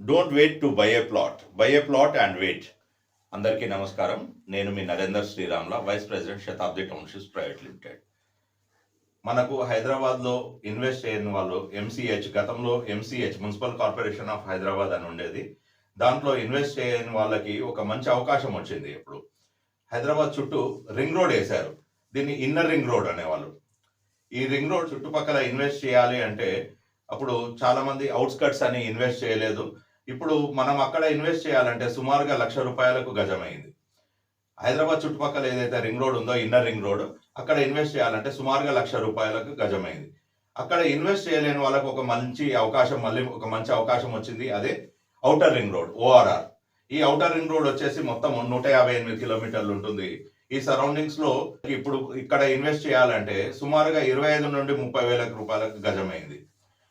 Don't wait to buy a plot buy a plot and wait అందరికీ నమస్కారం. నేను మీ Narender శ్రీరామ్ల vice president Shatabdi townships private limited మనకు హైదరాబాద్లో ఇన్వెస్ట్ చేయని వాళ్ళు ఎంసీహెచ్ గతంలో MCH municipal corporation of Hyderabad అని ఉండేది. దాంట్లో ఇన్వెస్ట్ చేయని వాళ్ళకి ఒక మంచి అవకాశం వచ్చింది ఇప్పుడు. హైదరాబాద్ చుట్టూ రింగ్ రోడ్ వేశారు. దీన్ని ఇన్నర్ రింగ్ రోడ్ అనేవాళ్ళు. ఈ రింగ్ రోడ్ చుట్టుపక్కల ఇన్వెస్ట్ చేయాలి అంటే అప్పుడు చాలా మంది అవుట్స్కట్స్ అని ఇన్వెస్ట్ చేయలేదు. ఇప్పుడు మనం అక్కడ ఇన్వెస్ట్ చేయాలంటే సుమారుగా లక్ష రూపాయలకు గజమైంది. హైదరాబాద్ చుట్టుపక్కల ఏదైతే రింగ్ రోడ్ ఉందో ఇన్నర్ రింగ్ రోడ్ అక్కడ ఇన్వెస్ట్ చేయాలంటే సుమారుగా లక్ష రూపాయలకు గజమైంది. అక్కడ ఇన్వెస్ట్ చేయలేని వాళ్ళకు ఒక మంచి అవకాశం మళ్ళీ ఒక మంచి అవకాశం వచ్చింది. అదే ఔటర్ రింగ్ రోడ్ ఓఆర్ఆర్ ఈ ఔటర్ రింగ్ రోడ్ వచ్చేసి మొత్తం నూట యాభై ఎనిమిది కిలోమీటర్లు ఉంటుంది. ఈ సరౌండింగ్స్లో ఇప్పుడు ఇక్కడ ఇన్వెస్ట్ చేయాలంటే సుమారుగా ఇరవై ఐదు నుండి ముప్పై వేల రూపాయలకు గజమైంది.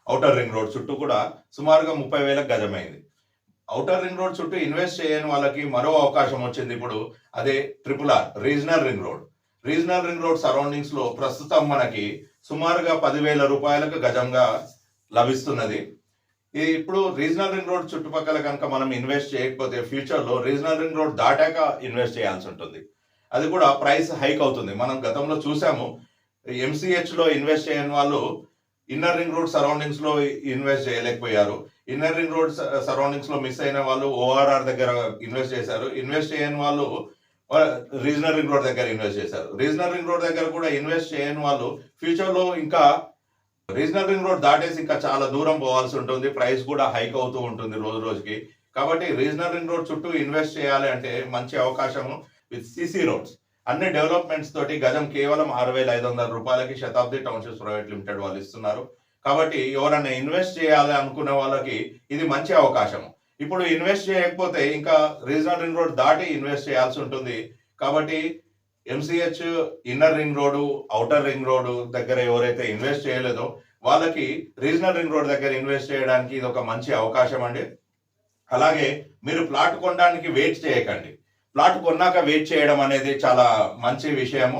ఔటర్ రింగ్ రోడ్ చుట్టూ కూడా సుమారుగా ముప్పై వేలకు గజమైంది. ఔటర్ రింగ్ రోడ్ చుట్టూ ఇన్వెస్ట్ చేయని వాళ్ళకి మరో అవకాశం వచ్చింది ఇప్పుడు. అదే triple R regional ring road regional ring road సరౌండింగ్స్లో ప్రస్తుతం మనకి సుమారుగా పదివేల రూపాయలకు గజంగా లభిస్తున్నది. ఇది ఇప్పుడు రీజనల్ రింగ్ రోడ్ చుట్టుపక్కల కనుక మనం ఇన్వెస్ట్ చేయకపోతే ఫ్యూచర్లో రీజనల్ రింగ్ రోడ్ దాటాక ఇన్వెస్ట్ చేయాల్సి ఉంటుంది. అది కూడా ప్రైస్ హైక్ అవుతుంది. మనం గతంలో చూసాము. ఎంసీహెచ్లో ఇన్వెస్ట్ చేయని వాళ్ళు ఇన్నర్ రింగ్ రోడ్ సరౌండింగ్స్లో ఇన్వెస్ట్ చేయలేకపోయారు. ఇన్నర్ రింగ్ రోడ్ సరౌండింగ్స్లో మిస్ అయిన వాళ్ళు ఓఆర్ఆర్ దగ్గర ఇన్వెస్ట్ చేశారు. ఇన్వెస్ట్ చేయని వాళ్ళు రీజనల్ రింగ్ రోడ్ దగ్గర ఇన్వెస్ట్ చేశారు. రీజనల్ రింగ్ రోడ్ దగ్గర కూడా ఇన్వెస్ట్ చేయని వాళ్ళు ఫ్యూచర్లో ఇంకా రీజనల్ రింగ్ రోడ్ దాటేసి ఇంకా చాలా దూరం పోవాల్సి ఉంటుంది. ప్రైస్ కూడా హైక్ అవుతూ ఉంటుంది రోజు రోజుకి. కాబట్టి రీజనల్ రింగ్ రోడ్ చుట్టూ ఇన్వెస్ట్ చేయాలి అంటే మంచి అవకాశము విత్ సిసి రోడ్స్ అన్ని డెవలప్మెంట్స్ తోటి గజం కేవలం ఆరు వేల ఐదు వందల రూపాయలకి శతాబ్ది టౌన్షిప్స్ ప్రైవేట్ లిమిటెడ్ వాళ్ళు ఇస్తున్నారు. కాబట్టి ఎవరైనా ఇన్వెస్ట్ చేయాలి అనుకునే వాళ్ళకి ఇది మంచి అవకాశం. ఇప్పుడు ఇన్వెస్ట్ చేయకపోతే ఇంకా రీజనల్ రింగ్ రోడ్ దాటి ఇన్వెస్ట్ చేయాల్సి ఉంటుంది. కాబట్టి MCH inner ring road outer ring road దగ్గర ఎవరైతే ఇన్వెస్ట్ చేయలేదో వాళ్ళకి రీజనల్ రింగ్ రోడ్ దగ్గర ఇన్వెస్ట్ చేయడానికి ఇది ఒక మంచి అవకాశం అండి. అలాగే మీరు ప్లాట్ కొనడానికి వెయిట్ చేయకండి. ప్లాట్ కొన్నాక వెయిట్ చేయడం అనేది చాలా మంచి విషయము.